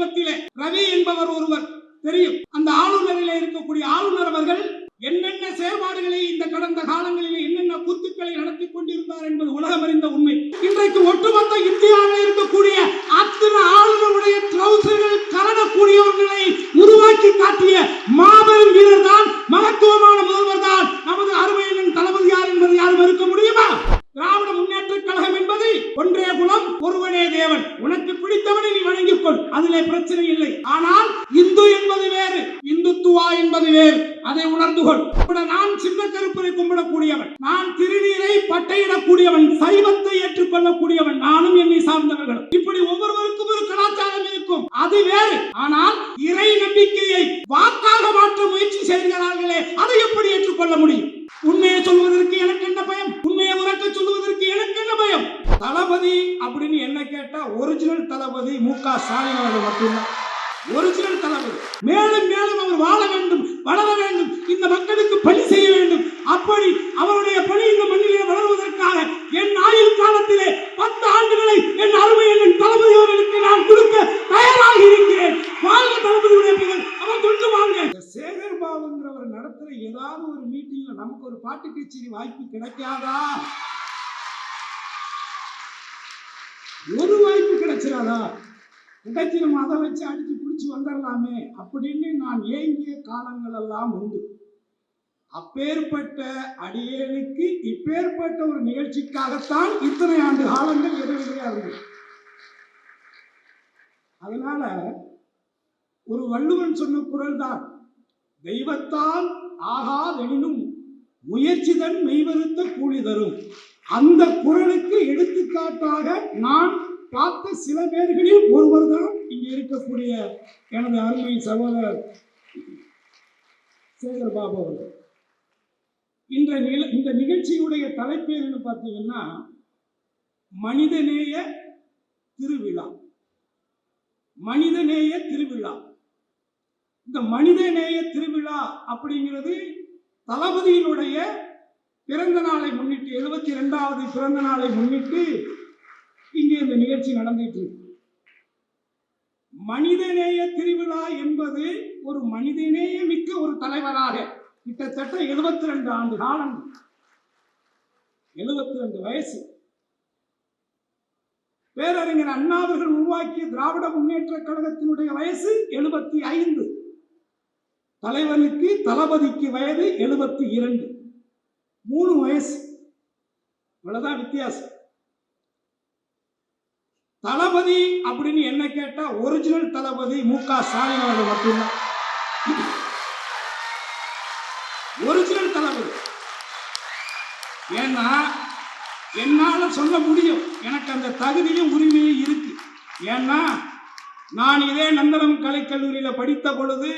சமீபத்திலே ரவி என்பவர் ஒருவர் தெரியும். அந்த ஆளுநரிலே இருக்கக்கூடிய ஆளுநர் அவர்கள் என்னென்ன செயல்பாடுகளை இந்த கடந்த காலங்களிலே என்னென்ன கூத்துக்களை நடத்தி கொண்டிருந்தார் என்பது உலகம் அறிந்த உண்மை. இன்றைக்கு ஒட்டுமொத்த இந்தியாவில் இருக்கக்கூடிய அத்தனை ஆளுநருடைய ட்ரௌசர்கள் கலடக்கூடியவர்களை உருவாக்கி காட்டிய மாபெரும் வீரர் தான் மகத்துவமான முதல்வர் தான் நமது அருமையின் தளபதியார் என்பதை யாரும் மறுக்க முடியுமா திராவிட முன்னேற்ற கழகம் என்பது ஒன்றே குலம் ஒருவனே தேவன் உனக்கு பிடித்தவனை நீ வணங்கிக் கொள் அதிலே பிரச்சனை இல்லை. ஆனால் இந்து என்பது வேறு இந்துத்துவா என்பது வேறு. அதை உணர்ந்து கொள் நான் சின்ன கருப்பரை கும்பிடக்கூடியவன் நான் திருநீரை பட்டையிடக்கூடியவன் சைவத்தை ஏற்றுக்கொள்ளக்கூடியவன் நானும் என்னை சார்ந்தவர்கள் இப்படி ஒவ்வொருவருக்கும் ஒரு கலாச்சாரம் இருக்கும். அது வேறு. ஆனால் இறை நம்பிக்கையை வாக்காக மாற்ற முயற்சி செய்கிறார்கள் அதை எப்படி ஏற்றுக்கொள்ள முடியும் உண்மையை சொல்வதற்கு எனக்கு என்ன பயம் உண்மையை உறக்க சொல்வதற்கு எனக்கு என்ன பயம் தளபதி அப்படின்னு என்ன கேட்டா ஒரிஜினல் தளபதி மு க ஸ்டாலின் அவர்கள் மட்டும்தான் ஒரிஜினல் தலைவர் மேலும் மேலும் அவர் வாழ வேண்டும் வளர வேண்டும் இந்த மக்களுக்கு பணி செய்ய வேண்டும். அப்படி அவருடைய பணி இந்த மண்ணிலே வளர்வதற்காக என் ஆயுள் காலத்திலே பத்து ஆண்டுகளை என் அருமை என் தளபதி அவர்களுக்கு நான் கொடுக்க தயாராக இருக்கிறேன். வாழ்க தளபதியுடைய பெயர். அவர் தொண்டு வாங்க சேகர் பாபுங்கிறவர் நடத்துற ஏதாவது ஒரு மீட்டிங்ல நமக்கு ஒரு பாட்டு கச்சேரி வாய்ப்பு கிடைக்காதா? ஒரு வாய்ப்பு கிடைச்சிடாதா கிடைச்சி நம்ம அதை வச்சு அடிச்சு பிடிச்சி வந்துடலாமே அப்படின்னு நான் ஏங்கிய காலங்கள் எல்லாம் உண்டு. அப்பேற்பட்ட அடியேனுக்கு இப்பேற்பட்ட ஒரு நிகழ்ச்சிக்காகத்தான் இத்தனை ஆண்டு காலங்கள் இடைவெளியா இருந்தது. அதனால ஒரு வள்ளுவன் சொன்ன குரல் தான் தெய்வத்தால் ஆகாதெனினும் முயற்சிதன் மெய்வருத்த கூலி தரும். அந்த குரலுக்கு எடுத்துக்காட்டாக நான் பார்த்த சில பேர்களில் ஒருவர் தான் இங்கே இருக்கக்கூடிய எனது அருமை சகோதரர் சேகர் பாபு அவர்கள். இந்த நில இந்த நிகழ்ச்சியுடைய தலைப்பு என்னன்னு பார்த்தீங்கன்னா மனிதநேய திருவிழா. மனிதநேய திருவிழா. இந்த மனிதநேய திருவிழா அப்படிங்கிறது தளபதியினுடைய பிறந்த நாளை முன்னிட்டு எழுபத்தி ரெண்டாவது பிறந்த நாளை முன்னிட்டு நிகழ்ச்சி நடந்துட்டு இருக்கு. மனிதநேய திருவிழா என்பது ஒரு மனிதநேய மிக்க ஒரு தலைவராக கிட்டத்தட்ட எழுபத்தி ரெண்டு ஆண்டு காலம். எழுபத்தி ரெண்டு வயசு. பேரறிஞர் அண்ணா அவர்கள் உருவாக்கிய திராவிட முன்னேற்ற கழகத்தினுடைய வயசு எழுபத்தி ஐந்து. தலைவனுக்கு தளபதிக்கு வயது எழுபத்தி இரண்டு. மூணு வயசு. இவ்வளவுதான் வித்தியாசம். தளபதி அப்படின்னு என்ன கேட்டா ஒரிஜினல் தளபதி மு க ஸ்டாலின் அவர்கள் மட்டும்தான். ஒரிஜினல் தளபதி. ஏன்னா என்னால சொல்ல முடியும். எனக்கு அந்த தகுதியும் உரிமையும் இருக்கு. ஏன்னா நான் இதே நந்தனம் கலைக்கல்லூரியில படித்த பொழுது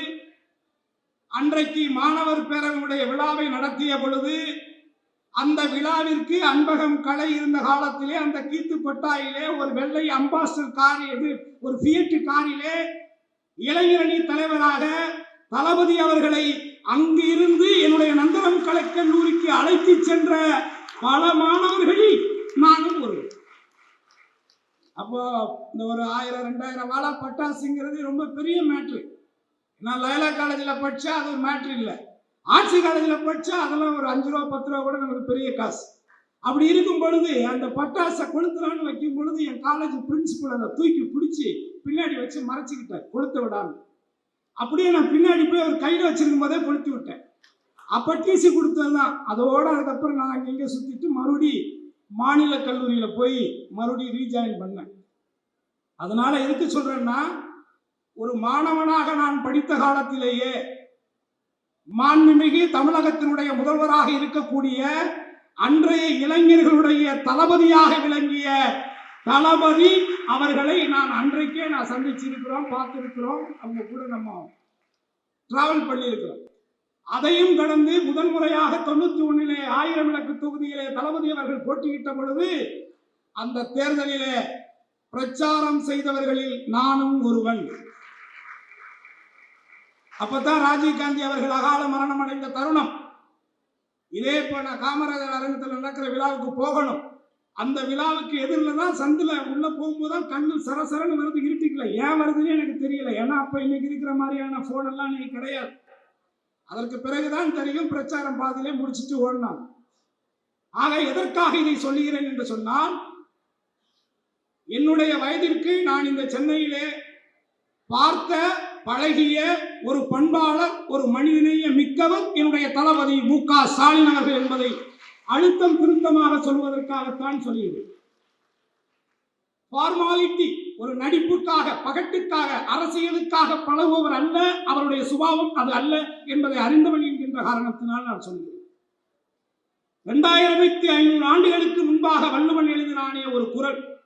அன்றைக்கு மாணவர் பேரவையுடைய விழாவை நடத்திய பொழுது அந்த விழாவிற்கு அன்பகம் கலை இருந்த காலத்திலே அந்த கீத்து கொட்டாயிலே ஒரு வெள்ளை அம்பாஸ்டர் கார் இது ஒரு ஃபியட் காரிலே இளைஞரணி தலைவராக தளபதி அவர்களை அங்கு இருந்து என்னுடைய நந்தனம் கலைக்கல்லூரிக்கு அழைத்து சென்ற பல மாணவர்களில் நானும் ஒரு அப்போ இந்த ஒரு ஆயிரம் ரெண்டாயிரம் வாழா பட்டாசுங்கிறது ரொம்ப பெரிய மேட்ரு நான் லயலா காலேஜில் படித்தா அது ஒரு மேட்ரு இல்லை. ஆட்சி காலேஜில் படித்தா அதெல்லாம் ஒரு அஞ்சு ரூபா பத்து ரூபா கூட நமக்கு பெரிய காசு. அப்படி இருக்கும் பொழுது அந்த பட்டாசை கொளுத்துறான்னு வைக்கும் பொழுது என் காலேஜ் பிரின்சிபல் அதை தூக்கி பிடிச்சி பின்னாடி வச்சு மறைச்சிக்கிட்டேன் கொளுத்து விடாம. அப்படியே நான் பின்னாடி போய் ஒரு கையில் வச்சிருக்கும் போதே கொளுத்தி விட்டேன். அப்போ டிசி கொடுத்தது தான். அதோட அதுக்கப்புறம் நான் அங்கே இங்கே சுற்றிட்டு மறுபடி மாநில கல்லூரியில் போய் மறுபடியும் ரீஜாயின் பண்ணேன். அதனால் எதுக்கு சொல்கிறேன்னா ஒரு மாணவனாக நான் படித்த காலத்திலேயே மாண்புமிகு தமிழகத்தினுடைய முதல்வராக இருக்கக்கூடிய அன்றைய இளைஞர்களுடைய தளபதியாக விளங்கிய தளபதி அவர்களை நான் அன்றைக்கே நான் சந்திச்சிருக்கிறோம் பார்த்திருக்கிறோம். அவங்க கூட நம்ம டிராவல் பண்ணியிருக்கிறோம். அதையும் கடந்து முதல் முறையாக தொண்ணூத்தி ஒன்னிலே ஆயிரம் விளக்கு தொகுதியிலே தளபதி அவர்கள் போட்டியிட்ட பொழுது அந்த தேர்தலிலே பிரச்சாரம் செய்தவர்களில் நானும் ஒருவன். அப்பதான் ராஜீவ் காந்தி அவர்கள் அகால மரணம் அடைந்த தருணம். இதே போல காமராஜர் அரங்கத்தில் நடக்கிற விழாவுக்கு போகணும். அந்த விழாவுக்கு எதிரில் தான் சந்தில் உள்ள போகும்போது தான் கண்ணு சரசரன்னு வருது இருட்டிக்கல. ஏன் வருதுன்னு எனக்கு தெரியல. ஏன்னா அப்போ இன்னைக்கு இருக்கிற மாதிரியான ஃபோனெல்லாம் இன்னைக்கு கிடையாது. அதற்கு பிறகுதான் தெரியும் பிரச்சாரம் பாதியிலே முடிச்சிட்டு ஓடினான். ஆக எதற்காக இதை சொல்லுகிறேன் என்று சொன்னால் என்னுடைய வயதிற்கு நான் இந்த சென்னையிலே பார்த்த பழகிய ஒரு பண்பாளர் ஒரு மனிதநேய மிக்கவர் என்னுடைய தளபதி மு. க. ஸ்டாலின் அவர்கள் என்பதை அழுத்தம் திருத்தமாக சொல்வதற்காகத்தான் சொல்லியது. ஃபார்மாலிட்டி ஒரு நடிப்புக்காக பகட்டுக்காக அரசியலுக்காக பழகுபவர் அல்ல அவருடைய சுபாவம் அது அல்ல என்பதை அறிந்தவன் என்கின்ற காரணத்தினால் நான் சொல்கிறேன். இரண்டாயிரத்தி ஐநூறு ஆண்டுகளுக்கு முன்பாக வள்ளுவன் எழுதினானே ஒரு குரல்.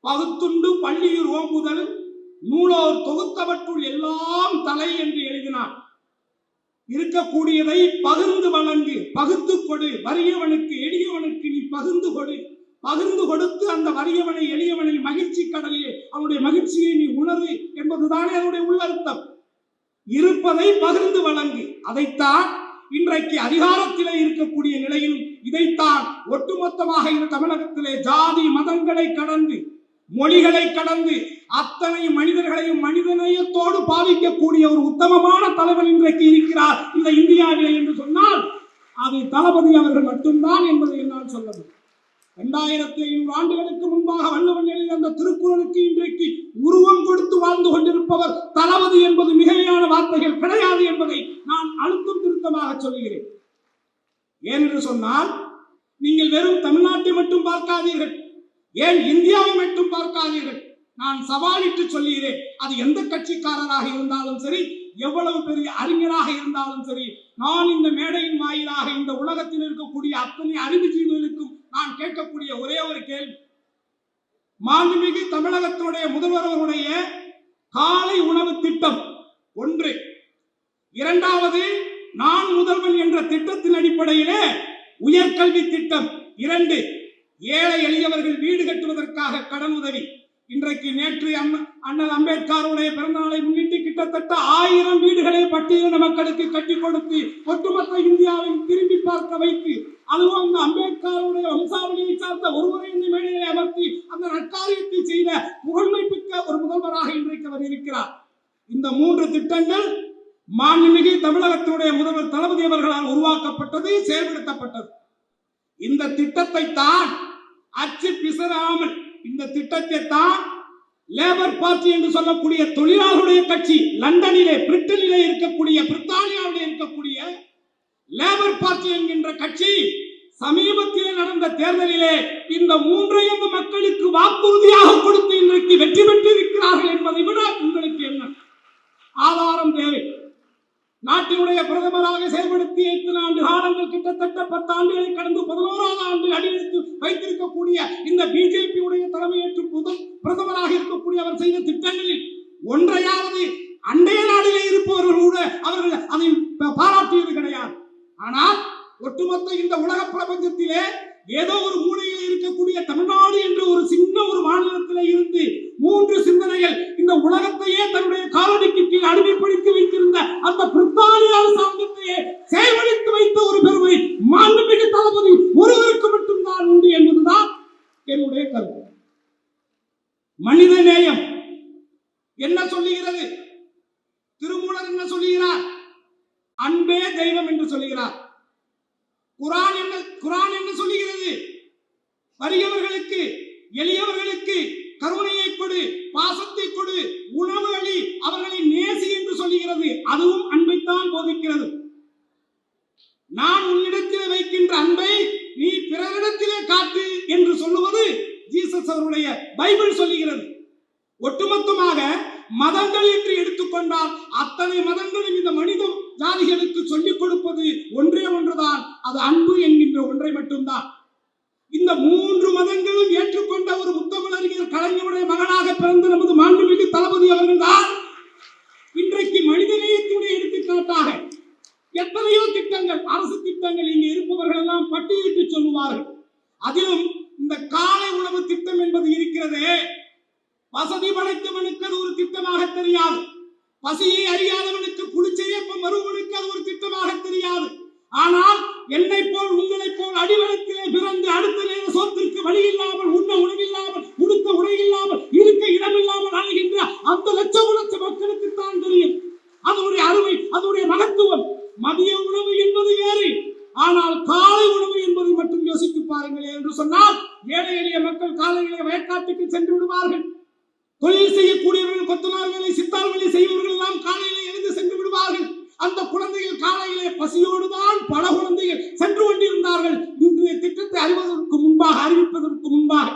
பகுத்துண்டு பள்ளியூர் ஓம்புதல் நூலோர் தொகுத்தவற்றுள் எல்லாம் தலை என்று எழுதினார். இருக்கக்கூடியதை பகிர்ந்து வழங்கு பகுத்து கொடு. வறியவனுக்கு எளியவனுக்கு நீ பகிர்ந்து கொடு. பகிர்ந்து கொடுத்து அந்த வறியவனை எளியவனை மகிழ்ச்சி கடலிலே அவனுடைய மகிழ்ச்சியை நீ உணர்வு என்பதுதானே அதனுடைய உள்ளர்த்தம். இருப்பதை பகிர்ந்து வழங்கு. அதைத்தான் இன்றைக்கு அதிகாரத்திலே இருக்கக்கூடிய நிலையிலும் இதைத்தான் ஒட்டுமொத்தமாக இந்த தமிழகத்திலே ஜாதி மதங்களை கடந்து மொழிகளை கடந்து அத்தனை மனிதர்களையும் மனிதநேயத்தோடு பாதிக்கக்கூடிய ஒரு உத்தமமான தலைவர் இன்றைக்கு இருக்கிறார். இந்த இந்தியாவிலே என்று சொன்னால் அது தளபதி அவர்கள் மட்டும்தான் என்பதை என்னால் சொல்ல முடியும். இரண்டாயிரத்தி ஐநூறு ஆண்டுகளுக்கு முன்பாக வள்ளுவன் எழுதிய அந்த திருக்குறளுக்கு இன்றைக்கு உருவம் கொடுத்து வாழ்ந்து கொண்டிருப்பவர் தளபதி என்பது மிகையான வார்த்தைகள் கிடையாது என்பதை நான் அழுத்தம் திருத்தமாக சொல்லுகிறேன் ஏனென்று சொன்னால் நீங்கள் வெறும் தமிழ்நாட்டை மட்டும் பார்க்காதீர்கள். ஏன் இந்தியாவை மட்டும் பார்க்காதீர்கள்? நான் சவாலிட்டு சொல்லுகிறேன். அது எந்த கட்சிக்காரராக இருந்தாலும் சரி எவ்வளவு பெரிய அறிஞராக இருந்தாலும் சரி நான் இந்த மேடையின் வாயிலாக இந்த உலகத்தில் இருக்கக்கூடிய அத்தனை அறிவுஜீவிகளுக்கும் நான் கேட்கக்கூடிய ஒரே ஒரு கேள்வி. மாண்புமிகு தமிழகத்துடைய முதல்வர்களுடைய காலை உணவு திட்டம் ஒன்று. இரண்டாவது நான் முதல்வன் என்ற திட்டத்தின் அடிப்படையிலே உயர்கல்வி திட்டம் இரண்டு. ஏழை எளியவர்கள் வீடு கட்டுவதற்காக கடன் உதவி. இன்றைக்கு நேற்று அண்ணல் அம்பேத்கருடைய பிறந்த நாளை முன்னிட்டு கிட்டத்தட்ட ஆயிரம் வீடுகளை பட்டியலின மக்களுக்கு கட்டி கொடுத்து ஒட்டுமொத்த இந்தியாவை திரும்பி பார்க்க வைத்து அதுவும் அந்த அம்பேத்கருடைய வம்சாவளியை சார்ந்த ஒருவரை இந்த மேடையை அமர்த்தி அந்த நற்காரியத்தை செய்த புகழ்மை மிக்க ஒரு முதல்வராக இன்றைக்கு அவர் இருக்கிறார் இந்த மூன்று திட்டங்கள் மாண்புமிகு தமிழகத்தினுடைய முதல்வர் தளபதி அவர்களால் உருவாக்கப்பட்டது செயல்படுத்தப்பட்டது இந்த திட்டத்தை தான் அச்சு பிசராமல் இந்த திட்டத்தை தான் லேபர் பார்ட்டி என்று சொல்லக்கூடிய தொழிலாளருடைய கட்சி லண்டனிலே பிரிட்டனிலே இருக்கக்கூடிய பிரித்தானியாவிலே இருக்கக்கூடிய லேபர் பார்ட்டி என்கின்ற கட்சி சமீபத்திலே நடந்த தேர்தலிலே இந்த மூன்றையும் மக்களுக்கு வாக்குறுதியாக கொடுத்து இன்றைக்கு வெற்றி பெற்றிருக்கிறார்கள் என்பதை விட உங்களுக்கு என்ன? ஆதாரம் தேவை. நாட்டினுடைய பிரதமராக செயல்படுத்தி எத்தனை ஆண்டு காலங்கள்? கிட்டத்தட்ட பத்து ஆண்டுகளை கடந்து பதினோராவது ஆண்டு அடியெடுத்து வைத்திருக்கக்கூடிய இந்த பிஜேபி உடைய தலைமையேற்று முதல் பிரதமராக இருக்கக்கூடிய அவர் செய்த திட்டங்களில் ஒன்றையாவது அண்டைய நாடிலே இருப்பவர்கள் கூட அவர்கள் அதை பாராட்டியது கிடையாது. ஆனால் ஒட்டுமொத்த இந்த உலக பிரபஞ்சத்திலே ஏதோ ஒரு மூலையில் இருக்கக்கூடிய தமிழ்நாடு என்ற ஒரு சின்ன ஒரு மாநிலத்திலே இருந்து மூன்று சிந்தனைகள் இந்த உலகத்தையே தன்னுடைய காலடிக்கு கீழ் அடிமைப்படுத்தி வைத்திருந்த அந்த பிரித்தானிய அரசாங்கத்தையே செயல்படுத்தி வைத்த ஒரு பெருமை மாண்புமிகு தளபதி ஒருவருக்கு மட்டும்தான் உண்டு என்பதுதான் என்னுடைய கருத்து மனித நேயம் என்ன சொல்லுகிறது திருமூலர் என்ன சொல்லுகிறார் அன்பே தெய்வம் என்று சொல்லுகிறார் குரான் என்ன குரான் என்ன சொல்லுகிறது வறியவர்களுக்கு எளியவர்களுக்கு கருணையை கொடு பாசத்தை கொடு உணவு அளி அவர்களை நேசி என்று சொல்லுகிறது அதுவும் அன்பைத்தான் போதிக்கிறது நான் உன்னிடத்தில் வைக்கின்ற அன்பை நீ பிறரிடத்திலே காட்டு என்று சொல்லுவது ஜீசஸ் அவருடைய பைபிள் சொல்லுகிறது ஒட்டுமொத்தமாக மதங்கள் என்று எடுத்துக்கொண்டால் அத்தனை மதங்களும் இந்த மனித ஜாதிகளுக்கு சொல்லிக் கொடுப்பது ஒன்றே ஒன்றுதான். அது அன்பு என்கின்ற ஒன்றை மட்டும்தான். இந்த மூன்று மதங்களும் ஏற்றுக்கொண்ட ஒரு முத்தமிழறிஞர் கலைஞருடைய மகனாக பிறந்த நமது மாண்புமிகு தளபதி அவர்கள்தான் இன்றைக்கு மனிதநேயத்துடைய எடுத்துக்காட்டாக எத்தனையோ திட்டங்கள் அரசு திட்டங்கள் இங்கே இருப்பவர்கள் எல்லாம் பட்டியலிட்டு சொல்லுவார்கள். அதிலும் இந்த காலை உணவு திட்டம் என்பது இருக்கிறதே. வசதி படைத்தவனுக்கு அது ஒரு திட்டமாக தெரியாது. பசியை அறியாதவனுக்கு புளிச்சையப்பம் வருவனுக்கு அது ஒரு திட்டமாக தெரியாது. ஆனால் என்னை போல் உங்களைப் போல் அடிவளத்திலே பிறந்து அடுத்த நேர சோத்திற்கு வழி தொழில் செய்யக்கூடியவர்கள் கொத்தனார் வேலை சித்தார் வேலை செய்பவர்கள் எல்லாம் காலையிலே எழுந்து சென்று விடுவார்கள் அந்த குழந்தைகள் பசியோடு தான் பல குழந்தைகள் சென்று கொண்டிருந்தார்கள். இன்றைய திட்டத்தை அறிவதற்கு முன்பாக அறிவிப்பதற்கு முன்பாக.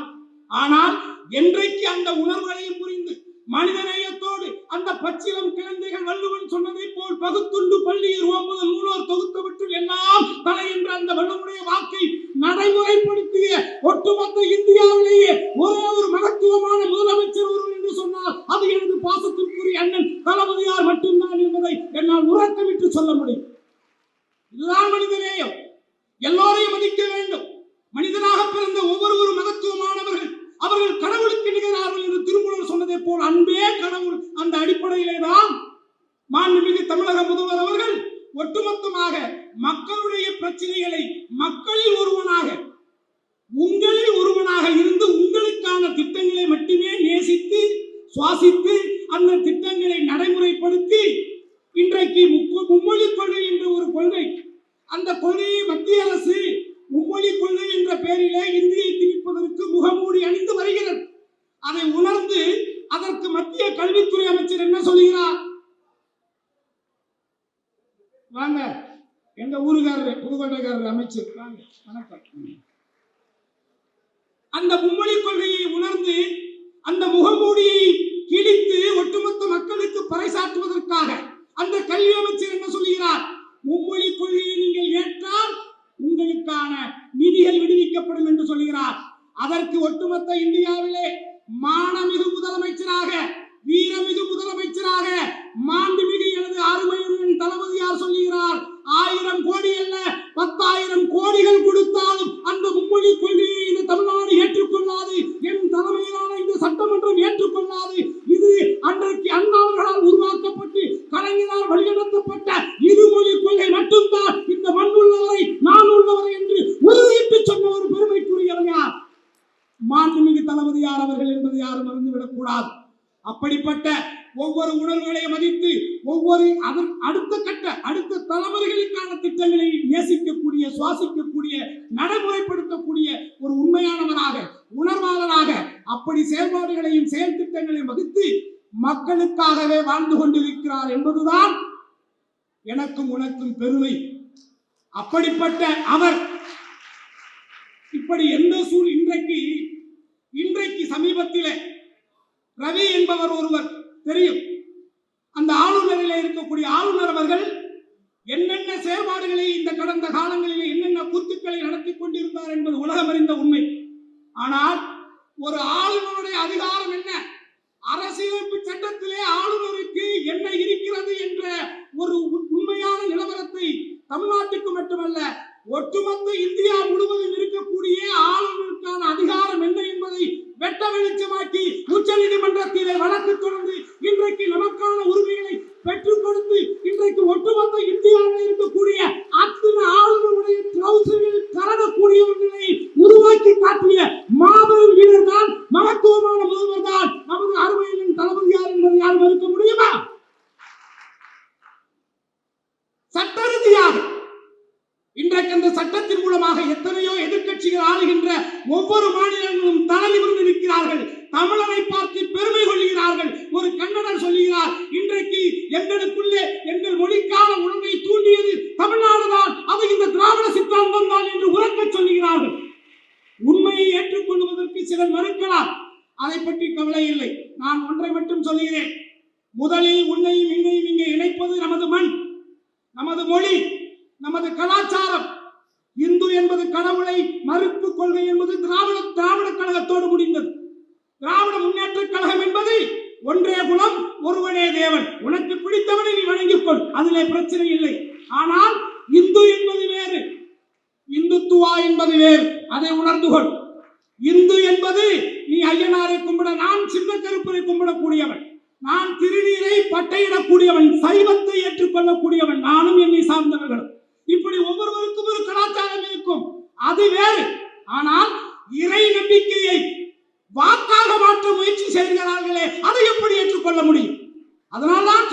ஆனால் என்றைக்கு அந்த உணர்வுகளையும் புரிந்து மனிதநேயத்தோடு அந்த பச்சிலம் குழந்தைகள் வள்ளுவன் சொன்னதை போல் பகுத்துண்டு பள்ளியில் ஓம்பது நூலோர் தொகுத்தவற்றில் எல்லாம் தலை என்ற அந்த வள்ளுவனுடைய வாக்கை நடைமுறைப்படுத்திய ஒட்டுமொத்த இந்தியாவிலேயே ஒரே ஒரு மகத்துவமான முதலமைச்சர் ஒருவர் என்று சொன்னால் அது எனது பாசத்திற்குரிய அண்ணன் தளபதியார் மட்டும்தான் என்பதை என்னால் உறக்கமிட்டு சொல்ல முடியும். இதுதான் மனிதநேயம் எல்லோரையும் மதிக்க வேண்டும். மனிதனாக பிறந்த ஒவ்வொருவரும் மகத்துவமானவர்கள் அவர்கள் கடவுளுக்கு நிகழார்கள் என்று திருமணம் சொன்னதை போல் அன்பே கடவுள் அந்த அடிப்படையிலே தான். மாண்புமிகு தமிழக முதல்வர் அவர்கள் ஒட்டுமொத்தமாக மக்களுடைய பிரச்சனைகளை மக்களில் ஒருவனாக உங்களில் ஒருவனாக இருந்து உங்களுக்கான திட்டங்களை மட்டுமே நேசித்து சுவாசித்து அந்த திட்டங்களை நடைமுறைப்படுத்தி இன்றைக்கு மும்மொழி கொள்கை என்ற ஒரு கொள்கை அந்த கொள்கையை மத்திய அரசு மும்மொழி கொள்கை என்ற பெயரிலே இந்தியை திணிப்பதற்கு முகமூடி அணிந்து வருகிறது. அதை உணர்ந்து அதற்கு மத்திய கல்வித்துறை அமைச்சர் என்ன சொல்கிறார்? வாங்க எங்க ஊருக்காரர் புதுக்கோட்டைக்காரர் அமைச்சர். வாங்க வணக்கம். அந்த மும்மொழி கொள்கையை உணர்ந்து அந்த முகமூடியை கிழித்து ஒட்டுமொத்த மக்களுக்கு பறைசாற்றுவதற்காக அந்த கல்வி அமைச்சர் என்ன சொல்கிறார்? மும்மொழி கொள்கையை நீங்கள் ஏற்றால் உங்களுக்கான நிதிகள் விடுவிக்கப்படும் என்று சொல்கிறார் அதற்கு ஒட்டுமொத்த இந்தியாவிலே மானமிகு முதலமைச்சராக வீரமிகு முதலமைச்சராக மாண்புமிகு எனது அருமையுடன் தளபதியார் சொல்லுகிறார் ஆயிரம் கோடி அல்ல பத்தாயிரம் கோடிகள் கொடுத்தாலும் அந்த மும்மொழி கொள்கையை இந்த தமிழ்நாடு ஏற்றுக்கொள்ளாது என் தலைமையிலான இந்த சட்டமன்றம் ஏற்றுக்கொள்ளாது இது அன்றைக்கு அண்ணாவர்களால் உருவாக்கப்பட்டு கலைஞரால் வழிநடத்தப்பட்ட இருமொழி கொள்கை மட்டும்தான் இந்த மண் உள்ளவரை நான் உள்ளவரை என்று உறுதியிட்டு சொன்ன ஒரு பெருமைக்குரியவர் யார் மாண்புமிகு தளபதியார் அவர்கள் என்பதை யாரும் மறந்துவிடக் கூடாது அப்படிப்பட்ட ஒவ்வொரு உணர்வுகளை மதித்து ஒவ்வொரு அதன் அடுத்த கட்ட அடுத்த தலைமுறைகளுக்கான திட்டங்களை நேசிக்கக்கூடிய சுவாசிக்கக்கூடிய நடைமுறைப்படுத்தக்கூடிய ஒரு உண்மையானவராக உணர்வாளராக அப்படி செயல்பாடுகளையும் செயல் திட்டங்களையும் வகுத்து மக்களுக்காகவே வாழ்ந்து கொண்டிருக்கிறார் என்பதுதான் எனக்கும் உனக்கும் பெருமை. அப்படிப்பட்ட அவர் இப்படி எந்த சூழ் இன்றைக்கு இன்றைக்கு சமீபத்திலே ரவி என்பவர் ஒருவர் தெரியும். அந்த ஆளுநரில் இருக்கக்கூடிய ஆளுநர் அவர்கள் என்னென்ன செயல்பாடுகளை இந்த கடந்த காலங்களில் என்னென்ன கூத்துக்களை நடத்தி கொண்டிருந்தார் என்பது உலகம் அறிந்த உண்மை. ஆனால் ஒரு ஆளுநருடைய அதிகாரம் என்ன? அரசியலமைப்பு சட்டத்திலே ஆளுநருக்கு என்ன இருக்கிறது என்ற ஒரு உண்மையான நிலவரத்தை தமிழ்நாட்டுக்கு மட்டுமல்ல ஒட்டுமொத்த இந்தியா முழுவதும் இருக்கக்கூடிய ஆளுநருக்கான அதிகாரம் என்ன என்பதை வெட்ட வெளிச்சமாக்கி உச்ச நீதிமன்றத்திலே வழக்கு தொடர்ந்து இன்றைக்கு நமக்கான உரிமைகளை பெற்றுக் கொடுத்து இன்றைக்கு ஒட்டுமொத்த இந்தியாவில் இருக்கக்கூடிய அத்தனை ஆளுநருடைய ட்ரௌசரில் கலடக்கூடியவர்களை உருவாக்கி காட்டிய மாபெரும் வீரர் தான் மகத்துவமான முதல்வர் தான் நமது அருமையின் தளபதியார் என்பதை யார் மறுக்க முடியுமா சட்ட ரீதியாக இன்றைக்கு அந்த சட்டத்தின் மூலமாக எத்தனையோ எதிர்க்கட்சிகள் ஆளுகின்ற ஒவ்வொரு மாநிலங்களும் தலை நிமிர்ந்து நிற்கிறார்கள் தமிழனை பார்த்து பெருமை கொள்கிறார்கள் ஒரு கன்னடர் சொல்லுகிறார் இன்றைக்கு எங்களுக்குள்ளே எங்கள் மொழிக்கான உணர்வை தூண்டியது தமிழ்நாடுதான் அது இந்த திராவிட சித்தாந்தம் தான் என்று உறக்கச் சொல்லுகிறார்கள் உண்மையை ஏற்றுக்கொள்வதற்கு சிலர் மறுக்கலாம் அதை பற்றி கவலை இல்லை நான் ஒன்றை மட்டும் சொல்லுகிறேன் முதலில் உன்னையும் என்னையும் இங்கே இணைப்பது நமது மண் நமது மொழி நமது கலாச்சாரம் இந்து என்பது கடவுளை மறுப்பு கொள்கை என்பது திராவிட திராவிட கழகத்தோடு முடிந்தது திராவிட முன்னேற்ற கழகம் என்பது ஒன்றே குலம் ஒருவனே தேவன் உனக்கு பிடித்தவனை நீ வணங்கிக் கொள் அதிலே பிரச்சனை இல்லை ஆனால் இந்து என்பது வேறு இந்துத்துவா என்பது வேறு அதை உணர்ந்து கொள் இந்து என்பது நீ ஐயனாரை கும்பிட நான் சின்ன கருப்பரை கும்பிடக்கூடியவன் நான் திருநீரை பட்டையிடக்கூடியவன் சைவத்தை ஏற்றுக்கொள்ளக்கூடியவன் நானும் என்னை சார்ந்தவர்களும் இப்படி ஒவ்வொருவருக்கும் ஒரு கலாச்சாரம் இருக்கும் அது வேறு ஆனால் இறை நம்பிக்கையை வாக்காக மாற்ற முயற்சி செய்கிறார்களே அதை எப்படி ஏற்றுக்கொள்ள முடியும்? அதனால்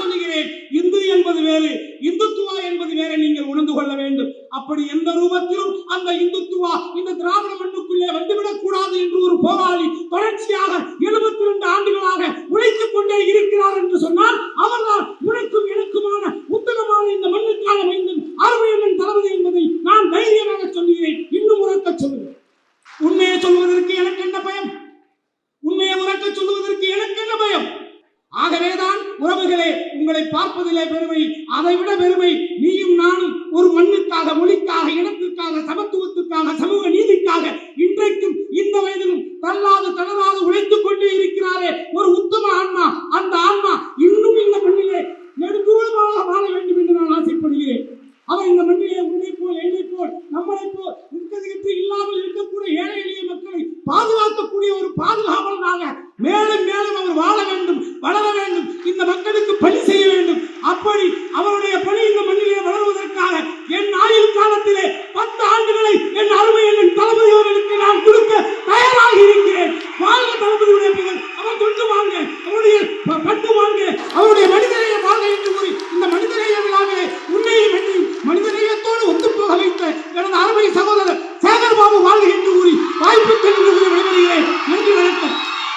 காப்பதிலே பெருமை அதை விட பெருமை நீயும் நானும் ஒரு மண்ணுக்காக மொழிக்காக இனத்திற்காக சமத்துவத்துக்காக சமூக நீதிக்காக இன்றைக்கும் இந்த வயதிலும் தள்ளாது தளராது உழைத்துக் கொண்டே இருக்கிறாரே ஒரு உத்தம ஆன்மா அந்த ஆன்மா இன்னும்